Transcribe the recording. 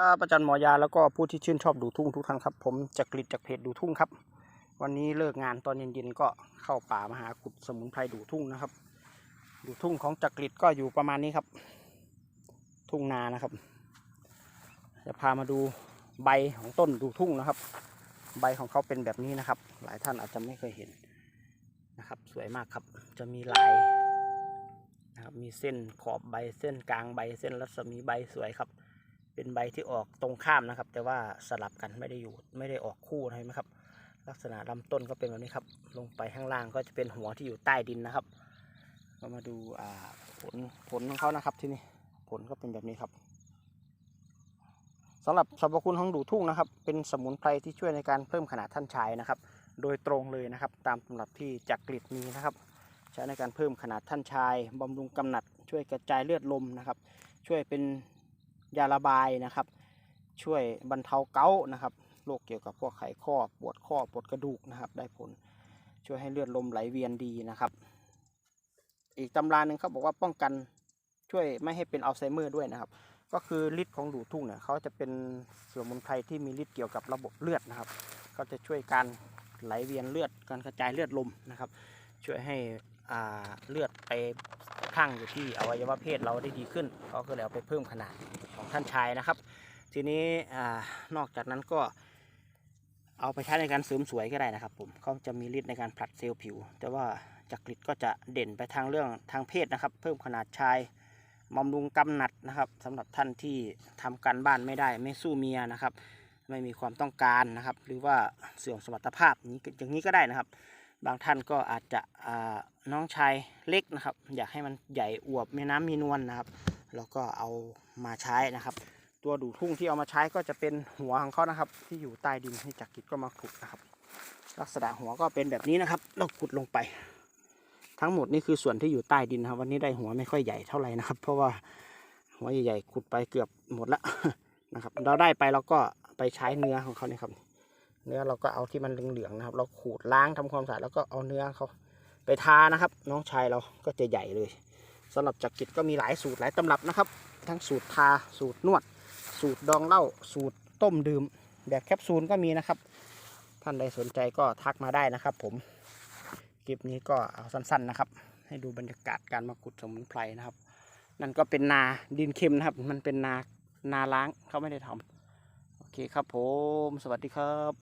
ครับอาจารย์หมอยาแล้วก็ผู้ที่ชื่นชอบดูทุ่งทุกท่านครับผมจักริดจากเพจดูทุ่งครับ วันนี้เลิกงานตอนเย็นๆก็เข้าป่ามาหาขุดสมุนไพรดูทุ่งนะครับ ดูทุ่งของจักริดก็อยู่ประมาณนี้ครับ ทุ่งนานะครับ จะพามาดูใบของต้นดูทุ่งนะครับ ใบของเขาเป็นแบบนี้นะครับ หลายท่านอาจจะไม่เคยเห็นนะครับ สวยมากครับจะมีลายนะครับมีเส้นขอบใบเส้นกลางใบเส้นรัศมีใบสวยครับ เป็นใบที่ออกตรงข้ามนะครับ แต่ว่าสลับกันไม่ได้อยู่ไม่ได้ออกคู่นะเห็นไหมครับ ลักษณะลำต้นก็เป็นแบบนี้ครับ ลงไปข้างล่างก็จะเป็นหัวที่อยู่ใต้ดินนะครับก็มาดูผลผลของเขานะครับที่นี่ผลก็เป็นแบบนี้ครับสำหรับสรรพคุณของดูทุ่งนะครับ เป็นสมุนไพรที่ช่วยในการเพิ่มขนาดท่านชายนะครับ โดยตรงเลยนะครับ ตามตำรับที่จักกรีดมีนะครับ ใช้ในการเพิ่มขนาดท่านชายบำรุงกำหนัด ช่วยกระจายเลือดลมนะครับ ช่วยเป็น ยาระบายนะครับ ช่วยบรรเทาเกาต์นะครับโรคเกี่ยวกับพวกไขข้อปวดข้อปวดกระดูกนะครับ ได้ผลช่วยให้เลือดลมไหลเวียนดีนะครับ อีกตำราหนึ่งเขาบอกว่าป้องกันช่วยไม่ให้เป็นอัลไซเมอร์ด้วยนะครับ ก็คือฤทธิ์ของดูทุ่งเนี่ยเขาจะเป็นสมุนไพรที่มีฤทธิ์เกี่ยวกับระบบเลือดนะครับก็จะช่วยการไหลเวียนเลือดการกระจายเลือดลมนะครับ ช่วยให้เลือดไปข้างอยู่ที่อวัยวะเพศเราได้ดีขึ้นเขาก็เลยเอาไปเพิ่มขนาด ท่านชายนะครับ ทีนี้อนอกจากนั้นก็เอาไปใช้ในการเสริมสวยก็ได้นะครับผมเขาจะมีฤทธิ์ในการผลัดเซลล์ผิว แต่ว่าจักริดก็จะเด่นไปทางเรื่องทางเพศนะครับ เพิ่มขนาดชายบำรุงกำหนัดนะครับสำหรับท่านที่ทำการบ้านไม่ได้ไม่สู้เมียนะครับ ไม่มีความต้องการนะครับ หรือว่าเสื่อมสมรรถภาพนี้อย่างนี้ก็ได้นะครับ บางท่านก็อาจจะน้องชายเล็กนะครับ อยากให้มันใหญ่อวบมีน้ำมีนวลนะครับ แล้วก็เอามาใช้นะครับ ตัวดูทุ่งที่เอามาใช้ก็จะเป็นหัวของเขานะครับ ที่อยู่ใต้ดินที่จักริดก็มาขุดนะครับ ลักษณะหัวก็เป็นแบบนี้นะครับเราขุดลงไป ทั้งหมดนี่คือส่วนที่อยู่ใต้ดินครับ วันนี้ได้หัวไม่ค่อยใหญ่เท่าไหร่นะครับ เพราะว่าหัวใหญ่ๆขุดไปเกือบหมดละนะครับ เราได้ไปเราก็ไปใช้เนื้อของเขาเนี่ยครับ เนื้อเราก็เอาที่มันเหลืองๆนะครับ เราขูดล้างทำความสะอาดแล้วก็เอาเนื้อเขาไปทานะครับ น้องชายเราก็จะใหญ่เลย สำหรับจักริดก็มีหลายสูตรหลายตำรับนะครับ ทั้งสูตรทาสูตรนวด สูตรดองเหล้าสูตรต้มดื่ม แบบแคปซูลก็มีนะครับ ท่านใดสนใจก็ทักมาได้นะครับผมคลิปนี้ก็เอาสั้นๆนะครับ ให้ดูบรรยากาศการมาขุดสมุนไพรนะครับ นั่นก็เป็นนาดินเค็มนะครับ มันเป็นนานาล้างเขาไม่ได้ทำโอเคครับผม สวัสดีครับ